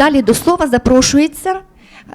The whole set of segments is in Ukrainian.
Далі до слова запрошується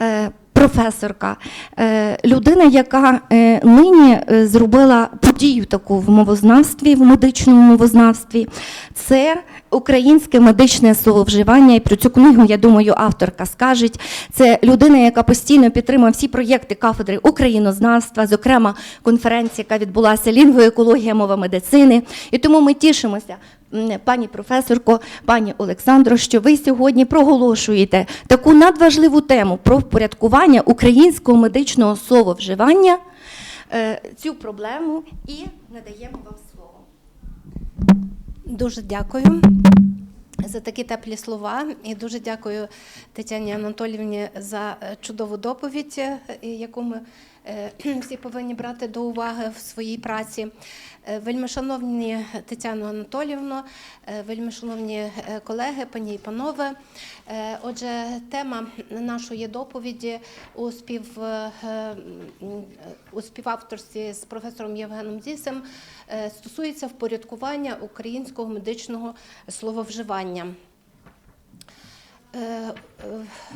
е, професорка, е, людина, яка е, нині зробила подію таку в мовознавстві, в медичному мовознавстві. Це українське медичне слововживання. І про цю книгу, я думаю, авторка скаже. Це людина, яка постійно підтримує всі проєкти кафедри українознавства, зокрема конференція, яка відбулася лінгвоекологія, мова медицини. І тому ми тішимося. Пані професорко, пані Олександро, що ви сьогодні проголошуєте таку надважливу тему про впорядкування українського медичного слововживання, е, цю проблему і надаємо вам слово. Дуже дякую за такі теплі слова. І дуже дякую Тетяні Анатолівні за чудову доповідь, е, яку ми всі повинні брати до уваги в своїй праці. Е, Вельмишановні Тетяно Анатоліївно, е, вельмишановні е, колеги, пані і панове. Е, Отже, тема нашої доповіді у спів е, у співавторстві з професором Євгеном Дісем е, стосується впорядкування українського медичного слововживання. Е, е,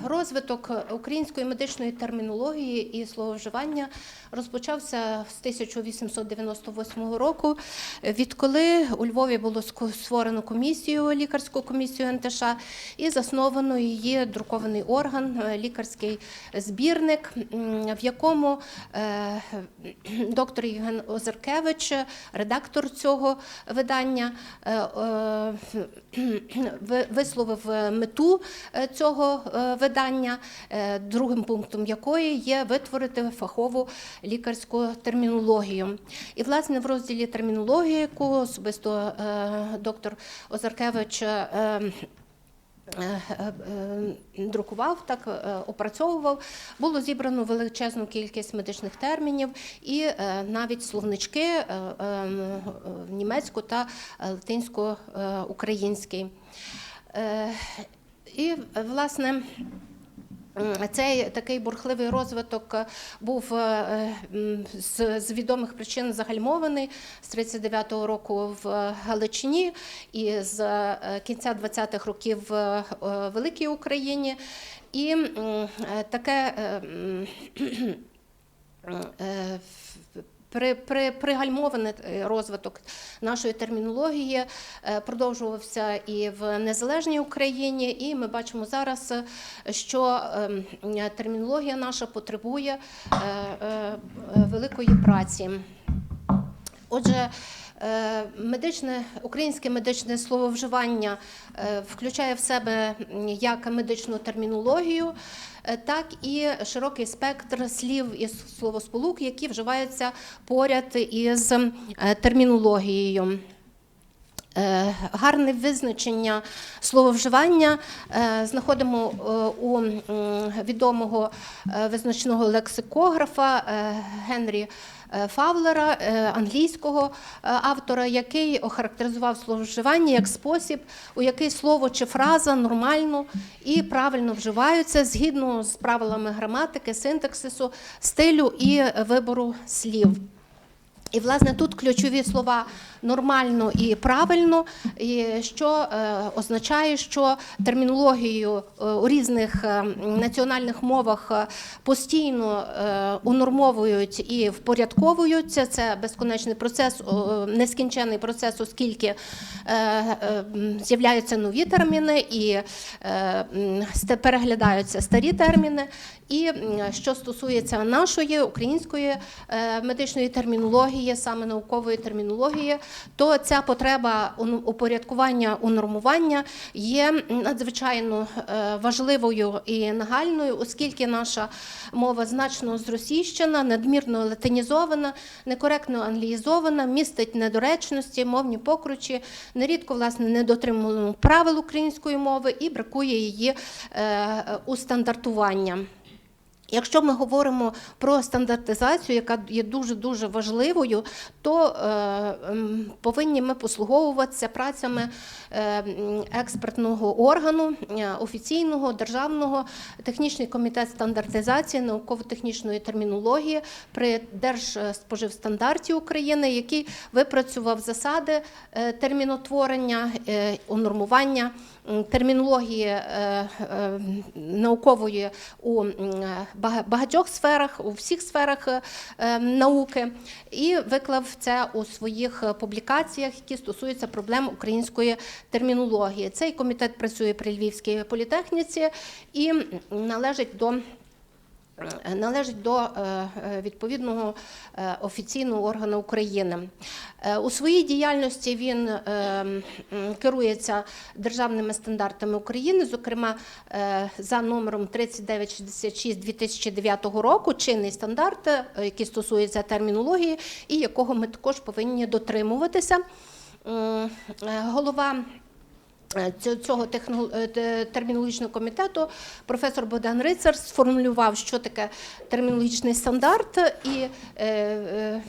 Розвиток української медичної термінології і слововживання розпочався з 1898 року, відколи у Львові було створено комісію, лікарську комісію НТШ, і засновано її друкований орган, е, лікарський збірник, в якому доктор Євген Озеркевич, редактор цього видання, ви- висловив мету е, цього е, видання, е, другим пунктом якої є витворити фахову лікарську термінологію. І, власне, в розділі термінології, яку особисто е, доктор Озаркевич. Е, е, е, Друкував, так опрацьовував, було зібрано величезну кількість медичних термінів і навіть словнички м, німецьку та латинсько-український. Е, І, власне, цей такий бурхливий розвиток е, був е, з, з відомих причин загальмований з 39-го року в Галичині і з е, кінця 20-х років в Великій Україні. І таке при, при, пригальмований е, розвиток нашої термінології е, продовжувався і в незалежній Україні, і ми бачимо зараз, е, що ем, термінологія наша потребує великої праці. Отже, медичне українське медичне слововживання е, включає в себе як медичну термінологію, е, так і широкий спектр слів і словосполук, які вживаються поряд із е, термінологією. Е, Гарне визначення слововживання е, знаходимо е, у відомого визначного лексикографа Генрі Фавлера, англійського автора, який охарактеризував слововживання як спосіб, у який слово чи фраза нормально і правильно вживаються згідно з правилами граматики, синтаксису, стилю і вибору слів. І, власне, тут ключові слова нормально і правильно, і що е, означає, що термінологію е, у різних е, національних мовах постійно унормовують і впорядковуються. Це безконечний процес, нескінчений процес, оскільки з'являються нові терміни і переглядаються старі терміни. І що стосується нашої української медичної термінології, саме наукової термінології, то ця потреба упорядкування, унормування є надзвичайно е, важливою і нагальною, оскільки наша мова значно зросійщена, надмірно латинізована, некоректно англіїзована, містить недоречності, мовні покручі, нерідко власне не дотримуємо правил української мови і бракує її е, е, у стандартування. Якщо ми говоримо про стандартизацію, яка є дуже дуже важливою, то е, повинні ми послуговуватися працями е, експертного органу е, офіційного державного. Технічний комітет стандартизації науково-технічної термінології при Держспоживстандарті України, який випрацював засади е, термінотворення, унормування термінології е, е, наукової у багатьох сферах, у всіх сферах е, е, науки, і виклав це у своїх публікаціях, які стосуються проблем української термінології. Цей комітет працює при Львівській політехніці і належить до. Е, Належить до е, е, відповідного офіційного органу України. У своїй діяльності він керується державними стандартами України, зокрема за номером 3966 2009 року, чинний стандарт, який стосується термінології, і якого ми також повинні дотримуватися. Голова цього техно- е, термінологічного комітету професор Богдан Рицар сформулював, що таке термінологічний стандарт, і е, е,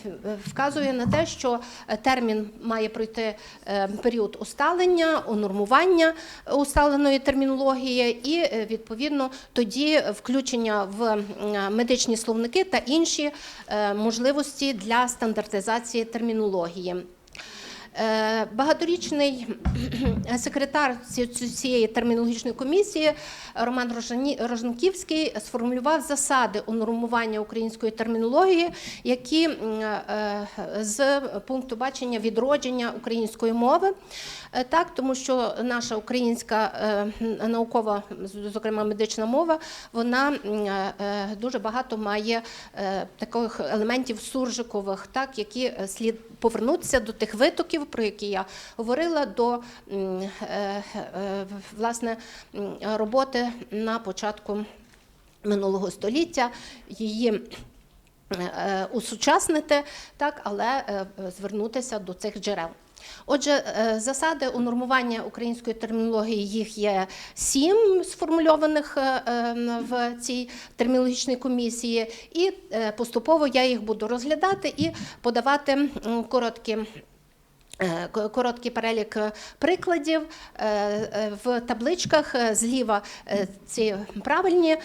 вказує на те, що е, термін має пройти е, період усталення, унормування усталеної термінології, і е, відповідно тоді включення в медичні словники та інші е, можливості для стандартизації термінології. Е, Багаторічний секретар ці- ці- цієї термінологічної комісії Роман Рожанківський сформулював засади унормування української термінології, які е, з пункту бачення відродження української мови. Е, Так, тому що наша українська наукова, зокрема медична мова, вона дуже багато має таких елементів суржикових, так, які слід повернутися до тих витоків, про які я говорила, до е, е, власне роботи на початку минулого століття. Її е, усучаснити, так, але звернутися до цих джерел. Отже, засади унормування української термінології їх є сім сформульованих в цій термінологічній комісії, і поступово я їх буду розглядати і подавати короткі. Е, ко- Короткий перелік е, прикладів Е, в табличках зліва ці правильні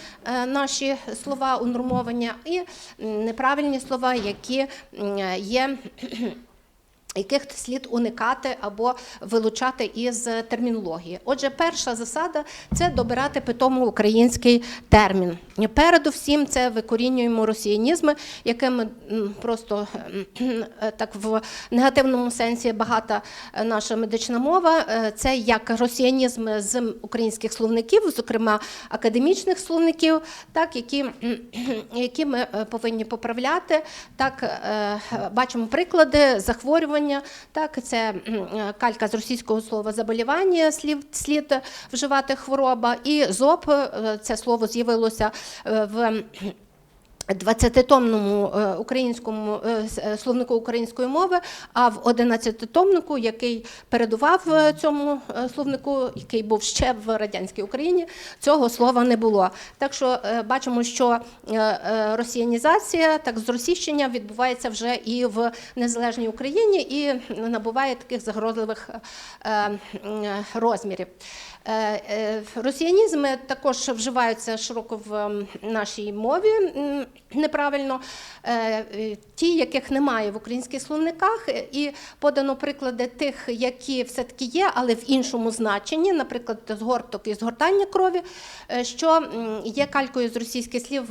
наші слова унормовані і неправильні слова, які є яких слід уникати або вилучати із термінології. Отже, перша засада це добирати питомо український термін. Передусім, це викорінюємо росіянізми, якими просто так в негативному сенсі багата е, наша медична мова. Е, Це як росіянізми з українських словників, зокрема академічних словників, так які, які ми е, повинні поправляти. Так бачимо приклади захворювання. Так, це калька з російського слова заболівання, слід, слід вживати хвороба, і зоб це слово з'явилося в. 20-томному е, українському е, е, словнику української мови, а в 11-томнику, який передував е, цьому е, словнику, який був ще в радянській Україні, цього слова не було. Так що е, бачимо, що е, е, росіянізація, так зросійщення відбувається вже і в незалежній Україні і набуває таких загрозливих е, е, розмірів. Е, е, Росіянізми також вживаються широко в нашій мові неправильно. Е, Ті, яких немає в українських словниках, і подано приклади тих, які все-таки є, але в іншому значенні, наприклад, згорток і згортання крові, що є калькою з російських слів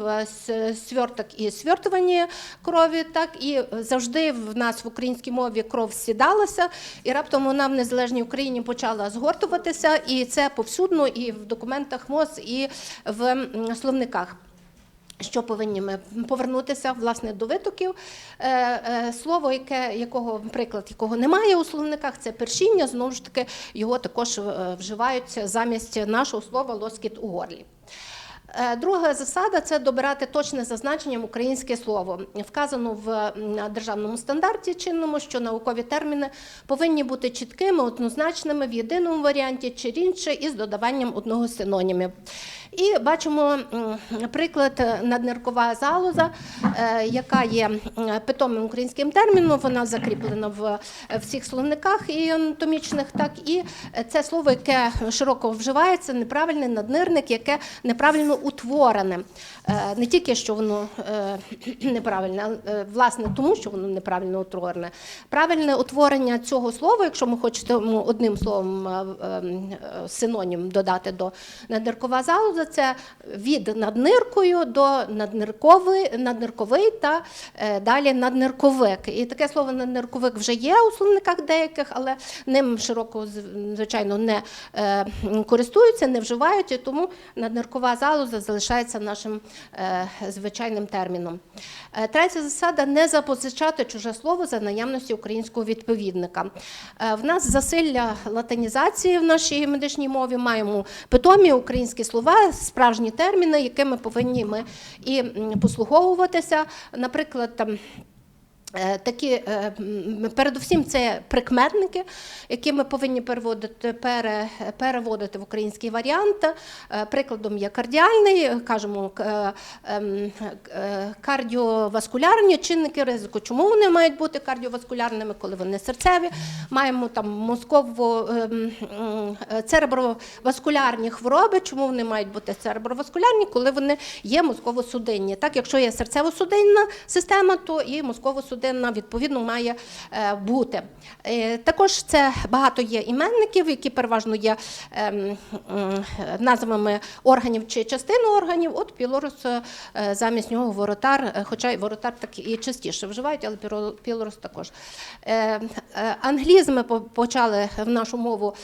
сверток і свертування крові, так і завжди в нас в українській мові кров сідалася, і раптом вона в незалежній Україні почала згортуватися, і це повсюдно і в документах МОЗ, і в словниках. Що повинні ми повернутися власне до витоків? Е, е, слово, яке якого приклад якого немає у словниках, це першіння. Знову ж таки, його також е, вживають замість нашого слова лоскіт у горлі. Е, Друга засада це добирати точне зазначення в українське слово. Вказано в державному стандарті чинному, що наукові терміни повинні бути чіткими, однозначними в єдиному варіанті чи інше із додаванням одного синонімів. І бачимо приклад надниркова залоза, е, яка є питомим українським терміном. Вона закріплена в е, всіх словниках і анатомічних, так і це слово, яке широко вживається, неправильний наднирник, яке неправильно утворене. Е, Не тільки що воно е, неправильне, а е, власне тому, що воно неправильно утворене. Правильне утворення цього слова, якщо ми хочемо одним словом синонім додати до надниркова залоза, це від надниркою до наднирковий, наднирковий та далі наднирковик. І таке слово наднирковик вже є у словниках деяких, але ним широко звичайно не користуються, не вживають, і тому надниркова залоза залишається нашим звичайним терміном. Е, Третя засада не запозичати чуже слово за наявності українського відповідника. Е, В нас засилля латинізації в нашій медичній мові маємо питомі українські слова, справжні терміни, якими повинні ми і послуговуватися. Наприклад, там. Е, Такі е, передусім це прикметники, які ми повинні переводити, пере, переводити в український варіант. Е, Прикладом є кардіальний, кажемо ем, кардіоваскулярні чинники ризику. Чому вони мають бути кардіоваскулярними, коли вони серцеві? Маємо там мозково ем, цереброваскулярні хвороби. Чому вони мають бути цереброваскулярні, коли вони є мозково-судинні? Так, якщо є серцево-судинна система, то і мозково-судинна відповідно має е, бути. Е, Також це багато є іменників, які переважно є ем, назвами органів чи частин органів. От пілорус е, замість нього воротар, хоча й воротар так і частіше вживають, але пілорус також. Англізми почали в нашу мову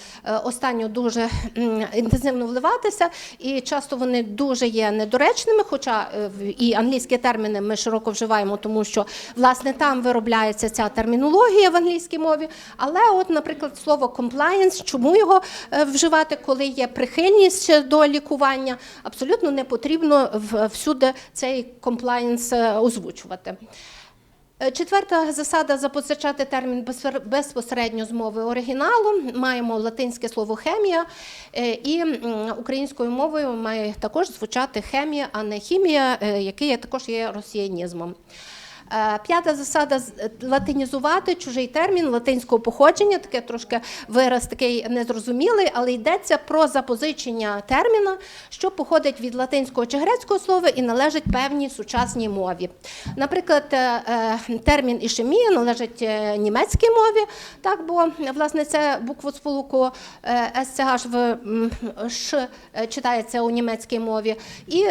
останню дуже інтенсивно вливатися, і часто вони дуже є недоречними, хоча і англійські терміни ми широко вживаємо, тому що власне там виробляється ця термінологія в англійській мові. Але, от, наприклад, слово compliance, чому його е, вживати, коли є прихильність до лікування, абсолютно не потрібно всюди цей compliance е, озвучувати. Е, Четверта засада запозичати термін безпосередньо з мови оригіналу. Маємо латинське слово хемія, і українською мовою має також звучати хемія, а не хімія, е, який також є росіянізмом. Е, П'ята засада е, латинізувати чужий термін латинського походження, таке трошки вираз такий незрозумілий, але йдеться про запозичення терміна, що походить від латинського чи грецького слова і належить певній сучасній мові. Наприклад, е, термін ішемія належить німецькій мові, так, бо власне це буквосполуку СЦH в Ш читається у німецькій мові. І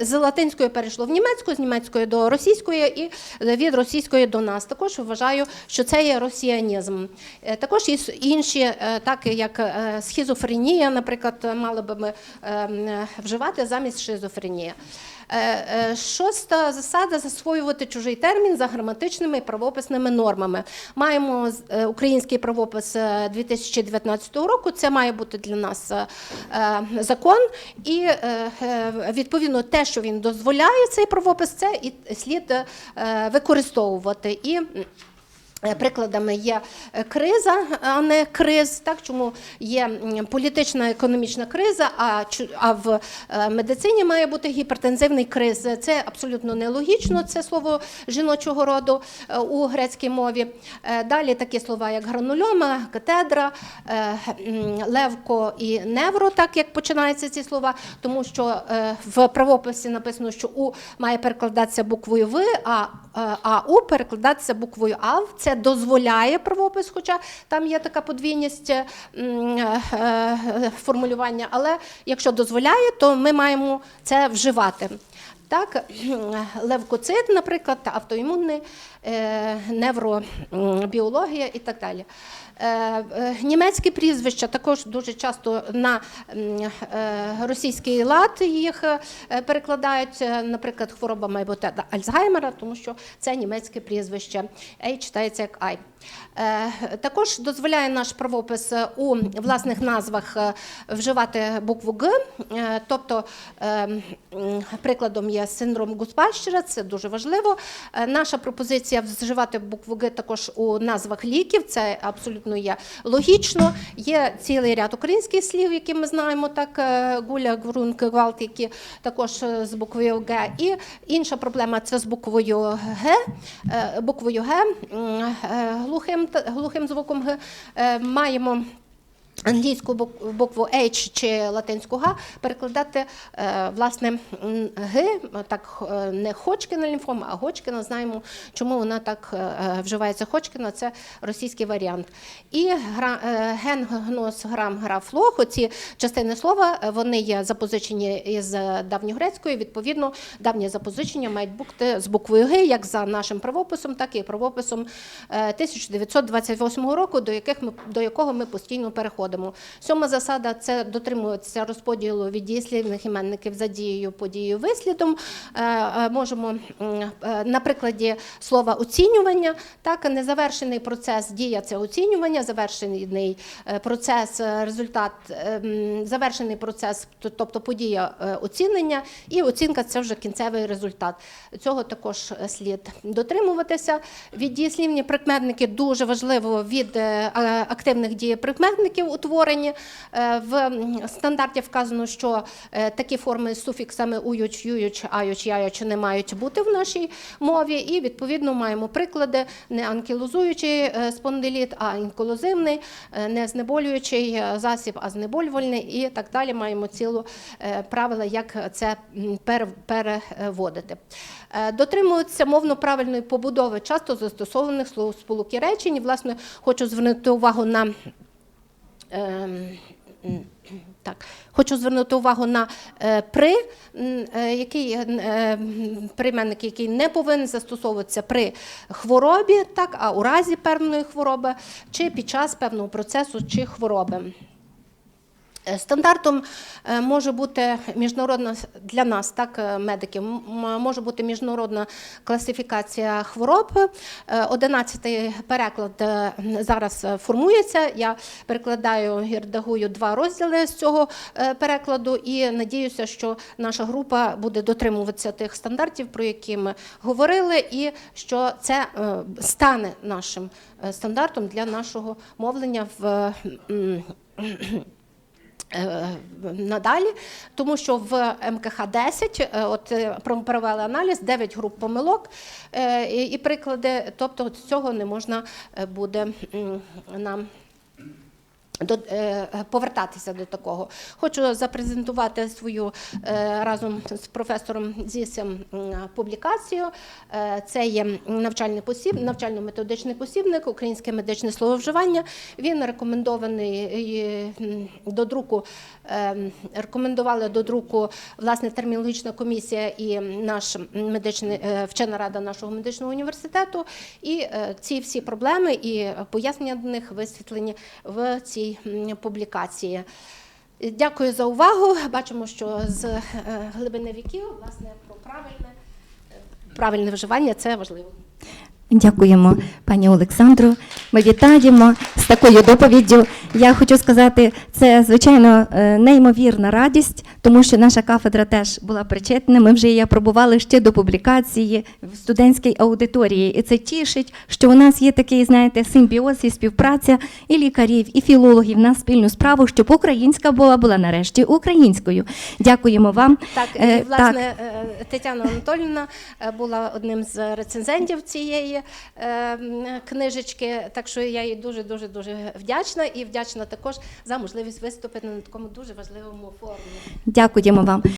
з латинської перейшло в німецьку, з німецької до російської і від російської до нас. Також вважаю, що це є росіянізм. Е, Також є інші, е, так як е, схізофренія, наприклад, мали би ми е, вживати замість шизофренія. Е, е, Шоста засада засвоювати чужий термін за граматичними і правописними нормами. Маємо е, український правопис е, 2019 року. Це має бути для нас закон, і відповідно те, що він дозволяє, цей правопис, це і слід використовувати. І Прикладами є е, криза, а не криз. Так чому є політична економічна криза, а а в е, медицині має бути гіпертензивний криз. Це абсолютно нелогічно. Це слово жіночого роду е, у грецькій мові. Е, Далі такі слова, як гранульома, катедра, е, левко і невро, так як починаються ці слова, тому що е, в правописі написано, що у має перекладатися буквою В, а, е, а у перекладатися буквою АВ. Це дозволяє правопис, хоча там є така подвійність е, е, формулювання. Але якщо дозволяє, то ми маємо це вживати. Так, левкоцит, наприклад, та автоімунний, невробіологія і так далі. Е, е, Німецькі прізвища також дуже часто на е, російський лад їх е, перекладають. Е, Наприклад, хвороба має бути Альцгеймера, тому що це німецьке прізвище. Ей читається як Ай. Е, Також дозволяє наш правопис е, у власних назвах е, вживати букву Г, Е, тобто е, прикладом є синдром Гуспальщера, це дуже важливо. Е, Наша пропозиція. Тенденція вживати букву Г також у назвах ліків. Це абсолютно є логічно. Є цілий ряд українських слів, які ми знаємо, так е, гуля, грунг, гвалт, які також е, з буквою Г. І інша проблема це з буквою Г, е, буквою Г, глухим, глухим звуком Г. Маємо англійську бук- букву H чи латинську Г перекладати е, власне Г, так е, не Ходжкіна лімфома, а Годжкіна. Знаємо, чому вона так е, вживається Ходжкіна, це російський варіант. І ген, гнос, грам, граф, лох, оці частини слова, вони є запозичені із давньогрецької. Відповідно, давнє запозичення мають бути з буквою Г, як за нашим правописом, так і правописом е, 1928 року, до, яких ми, до якого ми постійно переходимо. Сьома засада це дотримуватися розподілу від дієслівних іменників за дією, подією, вислідом. Е, е, Можемо е, на прикладі слова оцінювання, так, незавершений процес дія це оцінювання, завершений процес, результат, завершений процес, тобто подія оцінення, і оцінка це вже кінцевий результат. Цього також слід дотримуватися. Від дієслівні прикметники дуже важливо від активних дієприкметників утворені. Е, В стандарті вказано, що е, такі форми з суфіксами уюч, ююч, аюч, яюч не мають бути в нашій мові. І відповідно маємо приклади не анкілозуючий е, спондиліт, а інколозивний, не знеболюючий засіб, а знеболювальний і так далі. Маємо цілу правила, як це переводити. Дотримуються мовно правильної побудови часто застосованих слов сполуки речень. І, власне, хочу звернути увагу на Так, хочу звернути увагу на е, при, е, який е, прийменник, який не повинен застосовуватися при хворобі, так, а у разі певної хвороби, чи під час певного процесу чи хвороби. Е, Стандартом е, може бути міжнародна для нас, так, е, медиків, може бути міжнародна класифікація хвороб. Одинадцятий переклад зараз формується. Я перекладаю і редагую два розділи з цього перекладу і надіюся, що наша група буде дотримуватися тих стандартів, про які ми говорили, і що це стане нашим стандартом для нашого мовлення в. Е, надалі, тому що в МКХ 10 е, от е, провели аналіз 9 груп помилок і, приклади, тобто цього не можна буде нам. До, е, повертатися до такого. Хочу запрезентувати свою е, разом з професором Зісем публікацію. Е, це є навчальний посіб, навчально-методичний посібник, українське медичне слововживання. Він рекомендований до друку, рекомендували до друку власне термінологічна комісія і наш медичний вчена рада нашого медичного університету. І ці всі проблеми і пояснення до них висвітлені в цій м, публікації. Дякую за увагу. Бачимо, що з е, глибини віків, власне, про правильне, правильне вживання це важливо. Дякуємо, пані Олександру. Ми вітаємо з такою доповіддю. Я хочу сказати, це звичайно е, неймовірна радість, тому що наша кафедра теж була причетна. Ми вже її апробували ще до публікації в студентській аудиторії. І це тішить, що у нас є такий, знаєте, симбіоз і співпраця і лікарів, і філологів на спільну справу, щоб українська була була нарешті українською. Дякуємо вам. Так, Е, і, власне, е, Тетяна Анатолівна була одним з рецензентів цієї книжечки, так що я їй дуже дуже дуже вдячна і вдячна також за можливість виступити на такому дуже важливому форумі. Дякуємо вам.